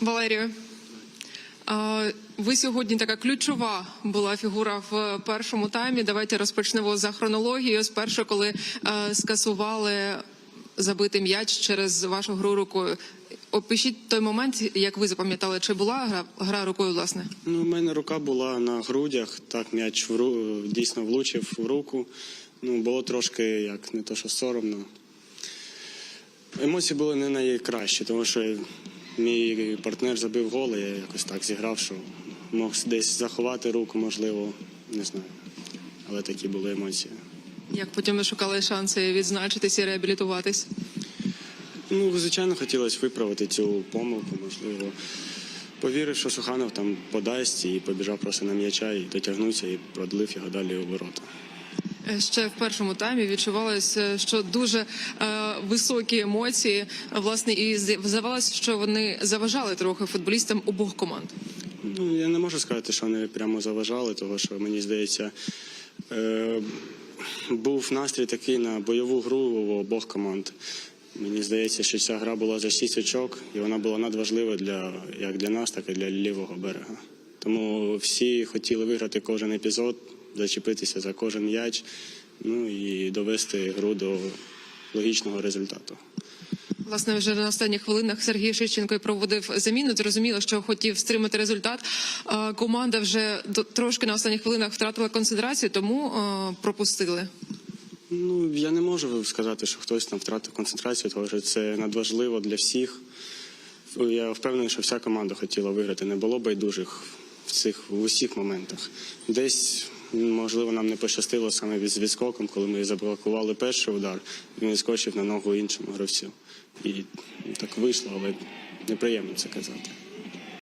Валерію, ви сьогодні така ключова була фігура в першому таймі. Давайте розпочнемо за хронологією. Спершу, коли е, скасували забитий м'яч через вашу гру рукою. Опишіть той момент, як ви запам'ятали, чи була гра, гра рукою, власне? Ну, у мене рука була на грудях, так м'яч в дійсно влучив в руку. Ну, було трошки як не то, що соромно. Емоції були не найкращі, тому що мій партнер забив гол, і я якось так зіграв, що мог десь заховати руку, можливо, не знаю. Але такі були емоції. Як потім ви шукали шанси відзначитись і реабілітуватись? Ну, звичайно, хотілося виправити цю помилку, можливо. Повірив, що Суханов там подасть і побіжав просто на м'яча і дотягнувся і продлив його далі у ворота. Ще в першому таймі відчувалося, що дуже е, високі емоції. Власне, і здавалося, що вони заважали трохи футболістам обох команд. Ну, я не можу сказати, що вони прямо заважали, тому що мені здається, е, був настрій такий на бойову гру у обох команд. Мені здається, що ця гра була за 6 очок, і вона була надважлива для як для нас, так і для лівого берега. Тому всі хотіли виграти кожен епізод, зачепитися за кожен м'яч, ну і довести гру до логічного результату. Власне, вже на останніх хвилинах Сергій Шищенко і проводив заміну. Зрозуміло, що хотів стримати результат. Команда вже трошки на останніх хвилинах втратила концентрацію, тому пропустили. Ну, я не можу сказати, що хтось там втратив концентрацію, тому що це надважливо для всіх. Я впевнений, що вся команда хотіла виграти. Не було байдужих в цих в усіх моментах. Десь, можливо, нам не пощастило саме з відскоком, коли ми заблокували перший удар, він відскочив на ногу іншому гравцю. І так вийшло, але неприємно це казати.